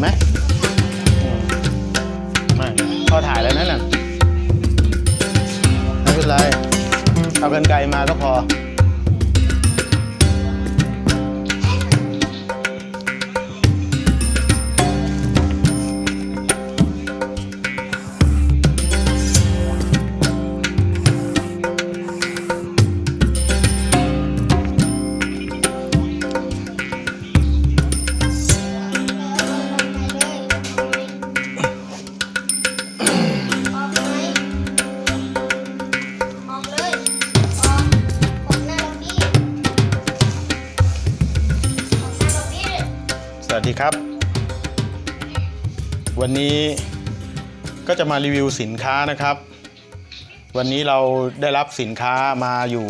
ไหมมไม่พอถ่ายแล้วนั่นน่ะไม่เป็นไร เอากันไกลมาก็พอ ครับ วันนี้ก็จะมารีวิวสินค้านะครับ วันนี้เราได้รับสินค้ามาอยู่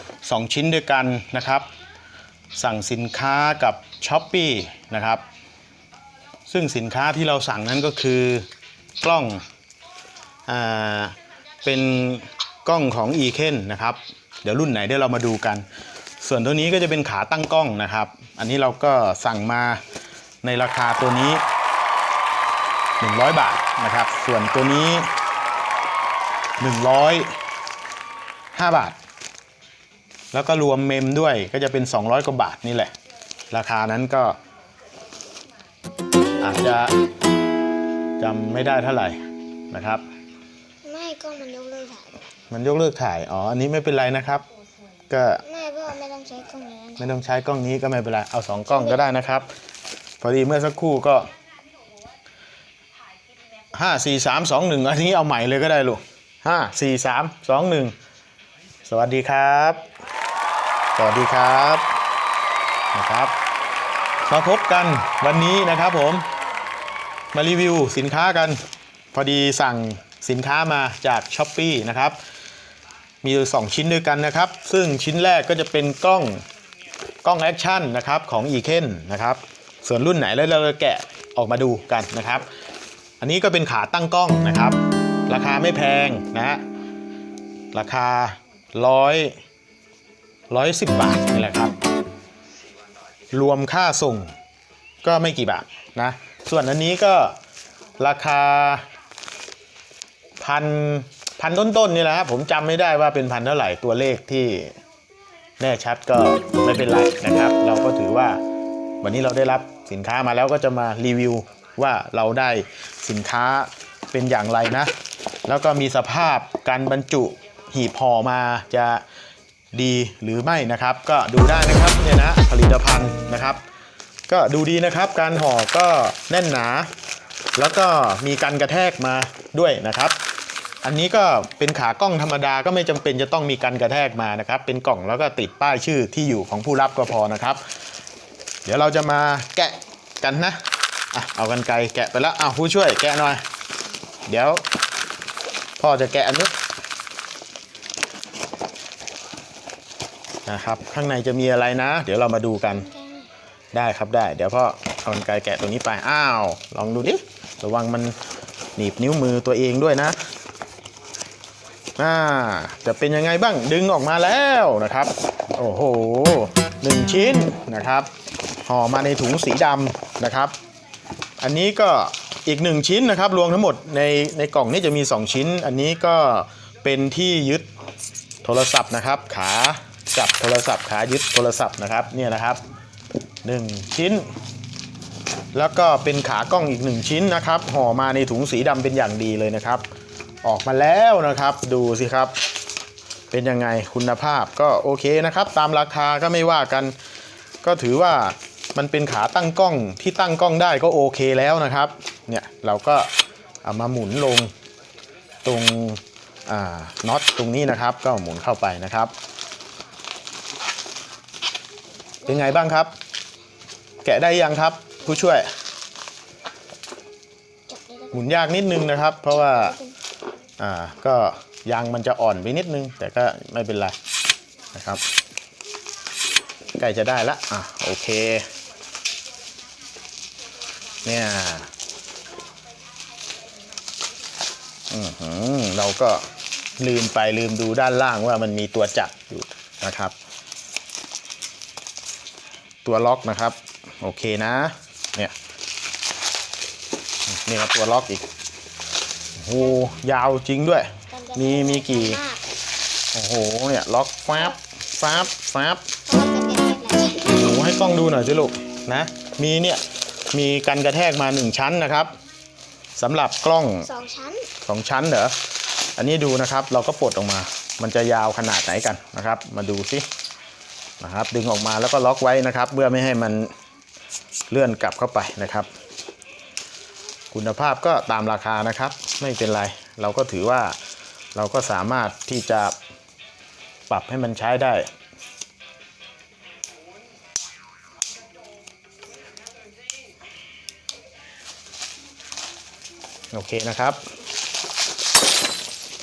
2 ชิ้นด้วยกันนะครับ สั่งสินค้ากับ s h อ p e e นะครับ ซึ่งสินค้าที่เราสั่งนั้นก็คือกล้องอ่าเป็นกล้องของ e k e n นะครับ เดี๋ยวรุ่นไหนเดี๋ยวเรามาดูกัน ส่วนตัวนี้ก็จะเป็นขาตั้งกล้องนะครับ อันนี้เราก็สั่งมา ในราคาตัวนี้ 100 บาทนะครับ ส่วนตัวนี้ 105 บาท แล้วก็รวมเมมด้วยก็จะเป็น 200 กว่าบาทนี่แหละ ราคานั้นก็ อาจจะจำไม่ได้เท่าไหร่นะครับ ไม่ก็มันยกเลิกถ่ายมันยกเลิกถ่าย อ๋อ อันนี้ไม่เป็นไรนะครับ ก็ไม่เพราะว่าไม่ต้องใช้กล้องนี้ ไม่ต้องใช้กล้องนี้ก็ไม่เป็นไร เอาสองกล้องก็ได้นะครับ พอดีเมื่อสักครู่ก็ห้าสี่สามสองหนึ่งอันนี้เอาใหม่เลยก็ได้ลูกห้าสี่สามสองหนึ่งสวัสดีครับ สวัสดีครับนะครับมาพบกันวันนี้นะครับผมมารีวิวสินค้ากัน พอดีสั่งสินค้ามาจาก s h อ p e e นะครับ มีอยู่สองชิ้นด้วยกันนะครับ ซึ่งชิ้นแรกก็จะเป็นกล้องกล้องแอคชั่นนะครับของ e k e n นะครับ ส่วนรุ่นไหนแล้วเราจะแกะออกมาดูกันนะครับ อันนี้ก็เป็นขาตั้งกล้องนะครับ ราคาไม่แพงนะฮะราคาร้อยร้อยสิบบาทนี่แหละครับ รวมค่าส่งก็ไม่กี่บาทนะ ส่วนอันนี้ก็ราคาพันพันต้นๆนี่แหละครับผมจำไม่ได้ว่าเป็นพันเท่าไหร่ตัวเลขที่แน่ชัดก็ไม่เป็นไรนะครับ เราก็ถือว่าวันนี้เราได้รับ สินค้ามาแล้วก็จะมารีวิวว่าเราได้สินค้าเป็นอย่างไรนะ แล้วก็มีสภาพการบรรจุหีบห่อมาจะดีหรือไม่นะครับ ก็ดูได้นะครับเนี่ยนะผลิตภัณฑ์นะครับ ก็ดูดีนะครับ การห่อก็แน่นหนา แล้วก็มีการกระแทกมาด้วยนะครับ อันนี้ก็เป็นขากล้องธรรมดาก็ไม่จำเป็นจะต้องมีการกระแทกมานะครับ เป็นกล่องแล้วก็ติดป้ายชื่อที่อยู่ของผู้รับก็พอนะครับ เดี๋ยวเราจะมาแกะกันนะอะเอากันไกลแกะไปแล้วอ้าวผู้ช่วยแกะหน่อย เดี๋ยวพ่อจะแกะอันนี้นะครับข้างในจะมีอะไรนะ เดี๋ยวเรามาดูกันได้ครับได้ เดี๋ยวพ่อเอากันไกลแกะตรงนี้ไปอ้าว ลองดูดิระวังมันหนีบนิ้วมือตัวเองด้วยนะอ่าจะเป็นยังไงบ้างดึงออกมาแล้วนะครับ โอ้โหหนึ่งชิ้นนะครับ ห่อมาในถุงสีดำนะครับ อันนี้ก็อีกหนึ่งชิ้นนะครับ รวมทั้งหมดในในกล่องนี้จะมี 2 ชิ้น อันนี้ก็เป็นที่ยึดโทรศัพท์นะครับ ขาจับโทรศัพท์ขายึดโทรศัพท์นะครับเนี่ยนะครับ 1 ชิ้น แล้วก็เป็นขากล้องอีก 1 ชิ้นนะครับห่อมาในถุงสีดำเป็นอย่างดีเลยนะครับ ออกมาแล้วนะครับดูสิครับ เป็นยังไงคุณภาพก็โอเคนะครับ ตามราคาก็ไม่ว่ากัน ก็ถือว่า มันเป็นขาตั้งกล้องที่ตั้งกล้องได้ก็โอเคแล้วนะครับ เนี่ยเราก็เอามาหมุนลงตรงน็อตตรงนี้นะครับ ก็หมุนเข้าไปนะครับ เป็นไงบ้างครับ แกะได้ยังครับผู้ช่วย หมุนยากนิดนึงนะครับ เพราะว่าอ่าก็ยางมันจะอ่อนไปนิดนึง แต่ก็ไม่เป็นไรนะครับ ใกล้จะได้ละอะโอเค เนี่ยอือหือเราก็ลืมไปลืมดูด้านล่างว่ามันมีตัวจับอยู่นะครับ ตัวล็อกนะครับ โอเคนะ เนี่ยนี่ครับตัวล็อกอีกโอ้โหยาวจริงด้วย มีมีกี่มากโอ้โหเนี่ยล็อกฟาบฟาบฟาบเพราะว่ากันกระแทกหลายหนูให้กล้องดูหน่อยสิลูกนะ มีเนี่ย มีกันกระแทกมาหนึ่งชั้นนะครับสำหรับกล้องสองชั้นสองชั้นเหรออันนี้ดูนะครับ เราก็ปลดออกมา มันจะยาวขนาดไหนกันนะครับ มาดูสินะครับ ดึงออกมาแล้วก็ล็อกไว้นะครับ เพื่อไม่ให้มันเลื่อนกลับเข้าไปนะครับ คุณภาพก็ตามราคานะครับ ไม่เป็นไร เราก็ถือว่าเราก็สามารถที่จะปรับให้มันใช้ได้ โอเคนะครับ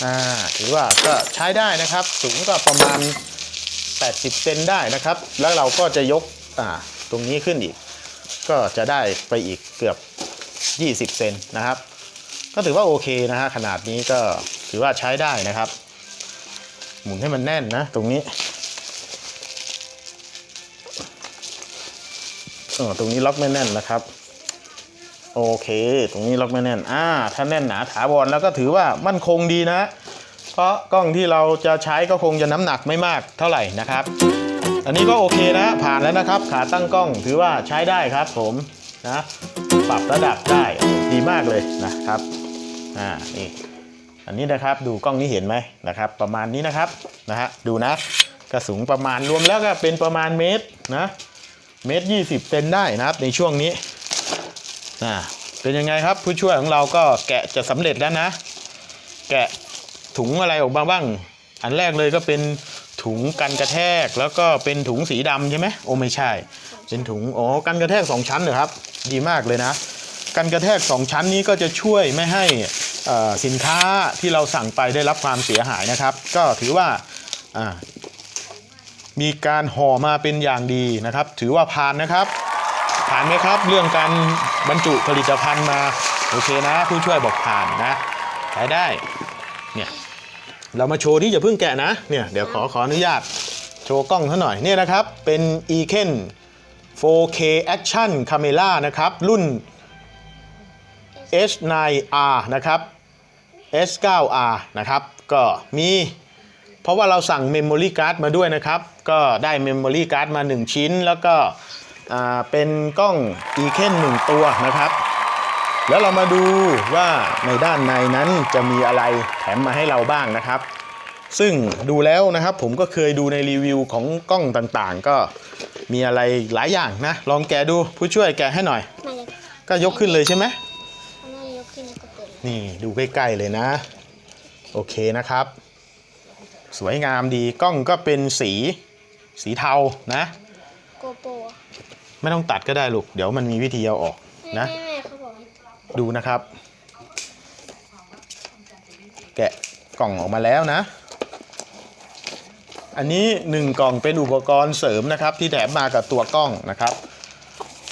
อ่าถือว่าก็ใช้ได้นะครับ สูงก็ประมาณ 80 เซนได้นะครับ แล้วเราก็จะยกอ่าตรงนี้ขึ้นอีก ก็จะได้ไปอีกเกือบ 20 เซนนะครับ ก็ถือว่าโอเคนะฮะขนาดนี้ก็ถือว่าใช้ได้นะครับ หมุนให้มันแน่นนะ ตรงนี้เออตรงนี้ล็อกไม่แน่นนะครับ โอเค ตรงนี้ล็อกไม่แน่น อ่า ถ้าแน่นหนาถาวรแล้วก็ถือว่ามั่นคงดีนะ เพราะกล้องที่เราจะใช้ก็คงจะน้ำหนักไม่มากเท่าไหร่นะครับ อันนี้ก็โอเคนะ ผ่านแล้วนะครับ ขาตั้งกล้องถือว่าใช้ได้ครับผมนะ ปรับระดับได้ดีมากเลยนะครับ อ่า นี่ อันนี้นะครับ ดูกล้องนี้เห็นไหมนะครับ ประมาณนี้นะครับ นะฮะ ดูนะ กระสูงประมาณรวมแล้วก็เป็นประมาณเมตรนะ เมตรยี่สิบเซนได้นะครับ ในช่วงนี้ อ่าเป็นยังไงครับผู้ช่วยของเราก็แกะจะสำเร็จแล้วนะ แกะถุงอะไรออกมาบ้าง อันแรกเลยก็เป็นถุงกันกระแทกแล้วก็เป็นถุงสีดำใช่ไหมโอ้ไม่ใช่ เป็นถุงโอ้กันกระแทกสองชั้นเหรอครับ ดีมากเลยนะ กันกระแทกสองชั้นนี้ก็จะช่วยไม่ให้สินค้าที่เราสั่งไปได้รับความเสียหายนะครับ ก็ถือว่ามีการห่อมาเป็นอย่างดีนะครับ ถือว่าผ่านนะครับ ผ่านไหมครับ เรื่องการ บรรจุผลิตภัณฑ์มาโอเคนะ ผู้ช่วยบอกผ่านนะใช้ได้เนี่ยเรามาโชว์ที่จะเพิ่งแกะนะเนี่ยเดี๋ยวขอขออนุญาตโชว์กล้องเขาหน่อยเนี่ยนะครับเป็น e k e n 4K Action Camera นะครับรุ่น S9R นะครับ S9R นะครับก็มีเพราะว่าเราสั่ง Memory Card มาด้วยนะครับ ก็ได้ Memory Card มา 1 ชิ้น แล้วก็ เป็นกล้อง e k e n 1ตัวนะครับ แล้วเรามาดูว่าในด้านในนั้นจะมีอะไรแถมมาให้เราบ้างนะครับ ซึ่งดูแล้วนะครับผมก็เคยดูในรีวิวของกล้องต่างๆ ก็มีอะไรหลายอย่างนะ ลองแกะดูผู้ช่วยแกะให้หน่อยมาเลยก็ยกขึ้นเลยใช่ไหมเอามายกขึ้นแล้วก็เปิดเลยนี่ดูใกล้ๆเลยนะ โอเคนะครับ สวยงามดีกล้องก็เป็นสีสีเทานะโกโปร ไม่ต้องตัดก็ได้ลูก เดี๋ยวมันมีวิธีเอาออกแม่นะแม่แม่เขาบอกให้ดูนะครับ แกะกล่องออกมาแล้วนะ อันนี้หนึ่งกล่องเป็นอุปกรณ์เสริมนะครับ ที่แถมมากับตัวกล้องนะครับ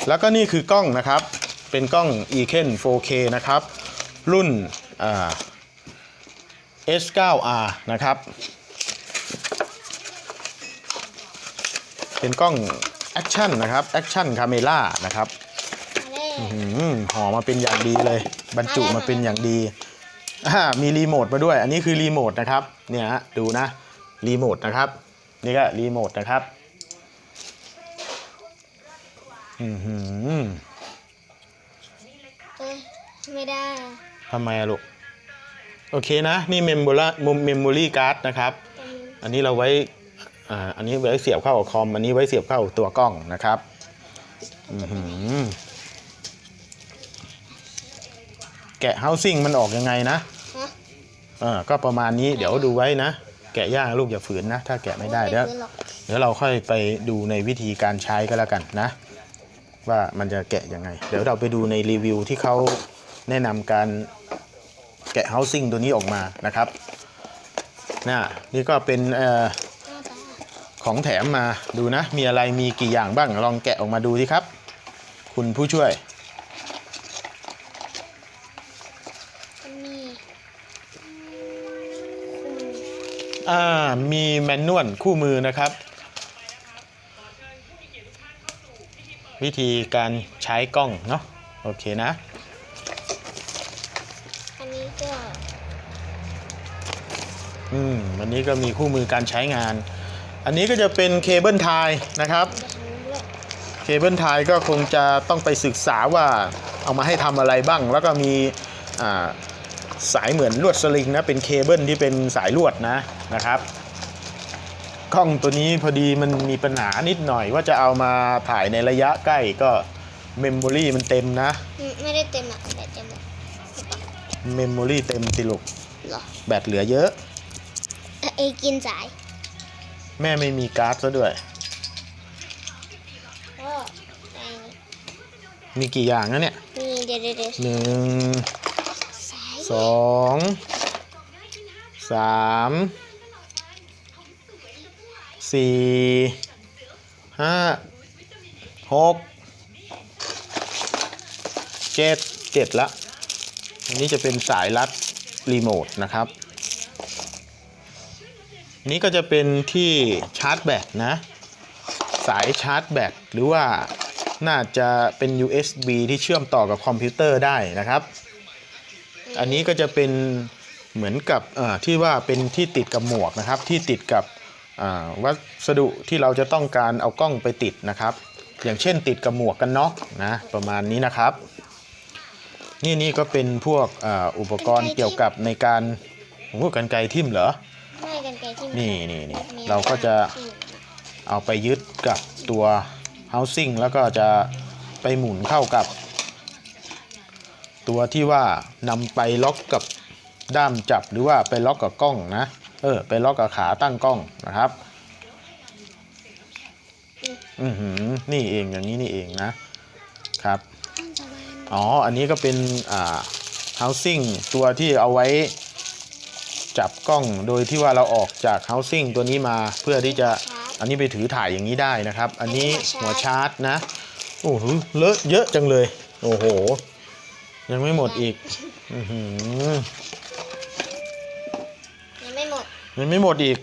แล้วก็นี่คือกล้องนะครับ เป็นกล้อง e k e n 4K นะครับ รุ่นอ่า S9R นะครับ เป็นกล้อง แอคชั่นนะครับแอคชั่นคาเมล่านะครับมาเลยอืมห่อมาเป็นอย่างดีเลย บรรจุมาเป็นอย่างดีอ่ามีรีโมทมาด้วย อันนี้คือรีโมทนะครับเนี่ยฮะดูนะรีโมทนะครับ นี่ก็รีโมทนะครับอือหือเอ้ยไม่ได้ทำไมอะลูก โอเคนะ นี่เมมโมรี่เมมโมรี่การ์ดนะครับตรงนี้อันนี้เราไว้ อ่าอันนี้ไว้เสียบเข้ากับคอม อันนี้ไว้เสียบเข้าตัวกล้องนะครับอือหือแกะเฮาซิ่งมันออกยังไงนะฮะเออก็ประมาณนี้เดี๋ยวดูไว้นะ แกะยากลูกอย่าฝืนนะ ถ้าแกะไม่ได้เดี๋ยวซื้อหรอกเดี๋ยวเราค่อยไปดูในวิธีการใช้ก็แล้วกันนะ ว่ามันจะแกะยังไง เดี๋ยวเราไปดูในรีวิวที่เขาแนะนำการแกะ housing ตัวนี้ออกมานะครับน่ะนี่ก็เป็นเอ่อหน้าตา ของแถมมาดูนะ มีอะไรมีกี่อย่างบ้างลองแกะออกมาดูสิครับ คุณผู้ช่วยมันมีอืมอ่ามีแมนนวลคู่มือนะครับ วิธีการใช้กล้องเนาะโอเคนะนี้ก็ อืมวันนี้ก็มีคู่มือการใช้งาน อันนี้ก็จะเป็นเคเบิลไทยนะครับจะทำนี้ด้วยเคเบิลไทยก็คงจะต้องไปศึกษาว่าเอามาให้ทำอะไรบ้าง แล้วก็มีอ่าสายเหมือนลวดสลิงนะเป็นเคเบิลที่เป็นสายลวดนะนะครับกล้องตัวนี้พอดีมันมีปัญหานิดหน่อยว่าจะเอามาถ่ายในระยะใกล้ก็เมมโมรีมันเต็มนะอืมไม่ได้เต็มอะแต่เต็มอะเมมโมรีเต็มติลุกเหรอแบตเหลือเยอะ เอ่อเอยกินสาย แม่ไม่มีการ์ดซะด้วย ก็ไอ้มีกี่อย่างนะเนี่ยมีเดี๋ยวเดี๋ยวเดี๋ยวหนึ่งสายสองสามสี่ห้าหกเจ็ดเจ็ดละ อันนี้จะเป็นสายรัดรีโมทนะครับ นี่ก็จะเป็นที่ชาร์จแบตนะ สายชาร์จแบตหรือว่าน่าจะเป็น USB ที่เชื่อมต่อกับคอมพิวเตอร์ได้นะครับ อันนี้ก็จะเป็นเหมือนกับที่ว่าเป็นที่ติดกับหมวกนะครับ ที่ติดกับวัสดุที่เราจะต้องการเอากล้องไปติดนะครับ อย่างเช่นติดกับหมวกกันน็อกนะประมาณนี้นะครับ นี่นี่ก็เป็นพวกออุปกรณ์เกี่ยวกับในการโอ้โหกันไกรทิ่มเหรอ ไม่กันไกลที่นี่นี่นี่มีเราก็จะที่อยู่เอาไปยึดกับตัว housing แล้วก็จะไปหมุนเข้ากับ ตัวที่ว่านำไปล็อกกับด้ามจับหรือว่าไปล็อกกับกล้องนะ เออ ไปล็อกกับขาตั้งกล้องนะครับ อือหือ นี่เองอย่างนี้นี่เองนะครับอ้าวสบายอ๋อ อันนี้ก็เป็นอ่า housing ตัวที่เอาไว้ จับกล้องโดยที่ว่าเราออกจาก housing ตัวนี้มาเพื่อที่จะชาร์จอันนี้ไปถือถ่ายอย่างนี้ได้นะครับ อันนี้อันนี้หัหัววชาชาร์ร์จจนะโอ้โหเลอะเยอะจังเลย โอ้โห ยังไม่หมดอีกอือหือยังไม่หมดยังไม่หมดอีก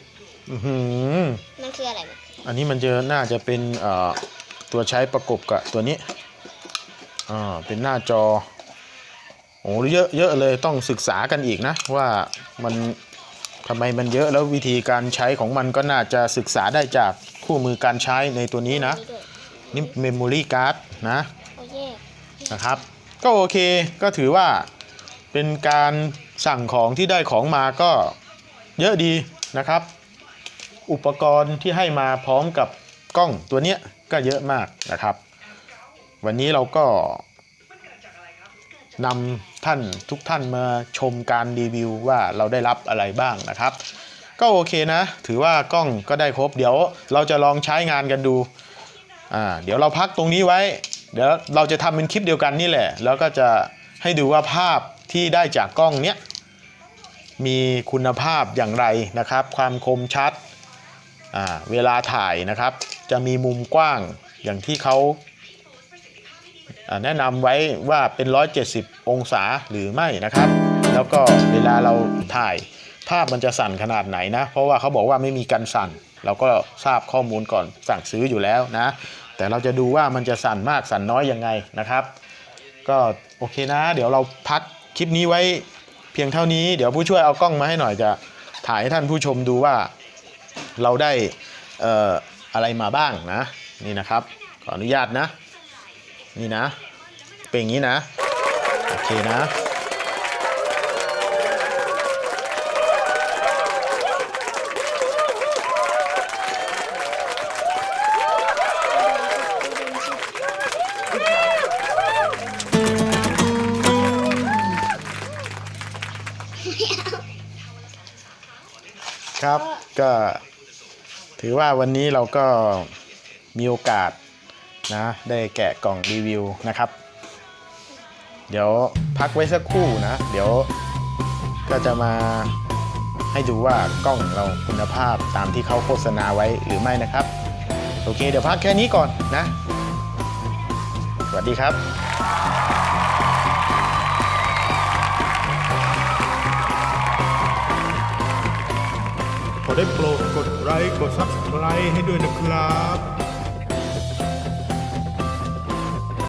อือหือมันคืออะไรมันอันนี้มันจะน่าจะเป็นเอ่อตัวใช้ประกบกับตัวนี้อ่าเป็นหน้าจอโอ้เยอะเยอะเลยต้องศึกษากันอีกนะ ว่ามัน ทำไมมันเยอะแล้ววิธีการใช้ของมันก็น่าจะศึกษาได้จากคู่มือการใช้ในตัวนี้นะด้วยนี่เมมโมรี่การ์ดนะโอเคนะครับ ก็โอเคก็ถือว่าเป็นการสั่งของที่ได้ของมาก็เยอะดีนะครับ อุปกรณ์ที่ให้มาพร้อมกับกล้องตัวเนี้ยก็เยอะมากนะครับ วันนี้เราก็ นำท่านทุกท่านมาชมการรีวิวว่าเราได้รับอะไรบ้างนะครับ ก็โอเคนะ ถือว่ากล้องก็ได้ครบ เดี๋ยวเราจะลองใช้งานกันดูอ่าเดี๋ยวเราพักตรงนี้ไว้ เดี๋ยวเราจะทำเป็นคลิปเดียวกันนี่แหละ แล้วก็จะให้ดูว่าภาพที่ได้จากกล้องเนี้ยมีคุณภาพอย่างไรนะครับ ความคมชัดอ่าเวลาถ่ายนะครับ จะมีมุมกว้างอย่างที่เขาอ่า แนะนำไว้ว่าเป็น 170 องศาหรือไม่นะครับ แล้วก็เวลาเราถ่ายภาพมันจะสั่นขนาดไหนนะ เพราะว่าเขาบอกว่าไม่มีกันสั่น เราก็ทราบข้อมูลก่อนสั่งซื้ออยู่แล้วนะ แต่เราจะดูว่ามันจะสั่นมากสั่นน้อยยังไงนะครับ ก็โอเคนะ เดี๋ยวเราพักคลิปนี้ไว้เพียงเท่านี้ เดี๋ยวผู้ช่วยเอากล้องมาให้หน่อยจะถ่ายให้ท่านผู้ชมดูว่าเราได้อออะไรมาบ้างนะ นี่นะครับ ขออนุญาตนะ นี่นะ เป็นอย่างนี้นะ โอเคนะครับก็ถือว่าวันนี้เราก็มีโอกาส นะได้แกะกล่องรีวิวนะครับ เดี๋ยวพักไว้สักครู่นะ เดี๋ยวก็จะมาให้ดูว่ากล้องเราคุณภาพตามที่เขาโฆษณาไว้หรือไม่นะครับ โอเค เดี๋ยวพักแค่นี้ก่อนนะ สวัสดีครับขอได้โปรดกดไลค์กด Subscribe ให้ด้วยนะครับ